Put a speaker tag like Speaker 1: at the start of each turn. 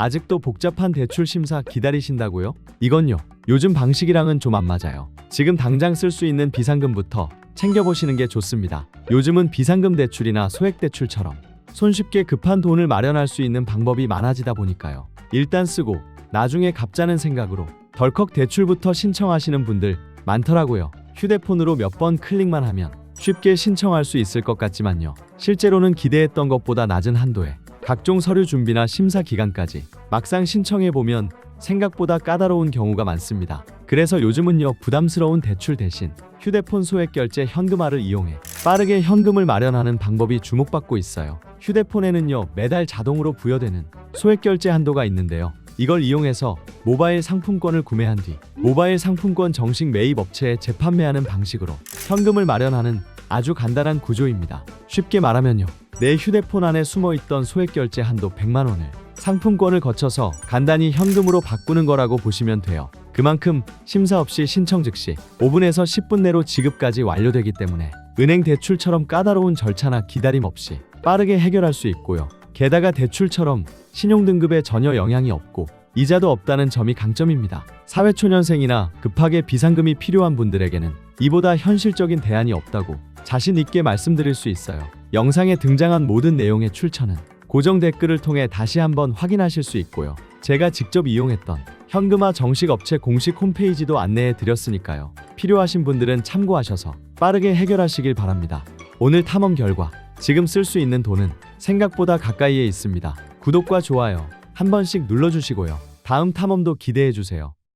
Speaker 1: 아직도 복잡한 대출 심사 기다리신다고요? 이건요. 요즘 방식이랑은 좀 안 맞아요. 지금 당장 쓸 수 있는 비상금부터 챙겨보시는 게 좋습니다. 요즘은 비상금 대출이나 소액 대출처럼 손쉽게 급한 돈을 마련할 수 있는 방법이 많아지다 보니까요. 일단 쓰고 나중에 갚자는 생각으로 덜컥 대출부터 신청하시는 분들 많더라고요. 휴대폰으로 몇 번 클릭만 하면 쉽게 신청할 수 있을 것 같지만요. 실제로는 기대했던 것보다 낮은 한도에 각종 서류 준비나 심사 기간까지 막상 신청해 보면 생각보다 까다로운 경우가 많습니다. 그래서 요즘은요 부담스러운 대출 대신 휴대폰 소액 결제 현금화를 이용해 빠르게 현금을 마련하는 방법이 주목받고 있어요. 휴대폰에는요 매달 자동으로 부여되는 소액 결제 한도가 있는데요. 이걸 이용해서 모바일 상품권을 구매한 뒤 모바일 상품권 정식 매입 업체에 재판매하는 방식으로 현금을 마련하는 아주 간단한 구조입니다. 쉽게 말하면요. 내 휴대폰 안에 숨어 있던 소액 결제 한도 100만 원을 상품권을 거쳐서 간단히 현금으로 바꾸는 거라고 보시면 돼요. 그만큼 심사 없이 신청 즉시 5분에서 10분 내로 지급까지 완료되기 때문에 은행 대출처럼 까다로운 절차나 기다림 없이 빠르게 해결할 수 있고요. 게다가 대출처럼 신용 등급에 전혀 영향이 없고 이자도 없다는 점이 강점입니다. 사회초년생이나 급하게 비상금이 필요한 분들에게는 이보다 현실적인 대안이 없다고 자신 있게 말씀드릴 수 있어요. 영상에 등장한 모든 내용의 출처는 고정 댓글을 통해 다시 한번 확인하실 수 있고요. 제가 직접 이용했던 현금화 정식 업체 공식 홈페이지도 안내해 드렸으니까요. 필요하신 분들은 참고하셔서 빠르게 해결하시길 바랍니다. 오늘 탐험 결과 지금 쓸 수 있는 돈은 생각보다 가까이에 있습니다. 구독과 좋아요 한 번씩 눌러주시고요. 다음 탐험도 기대해 주세요.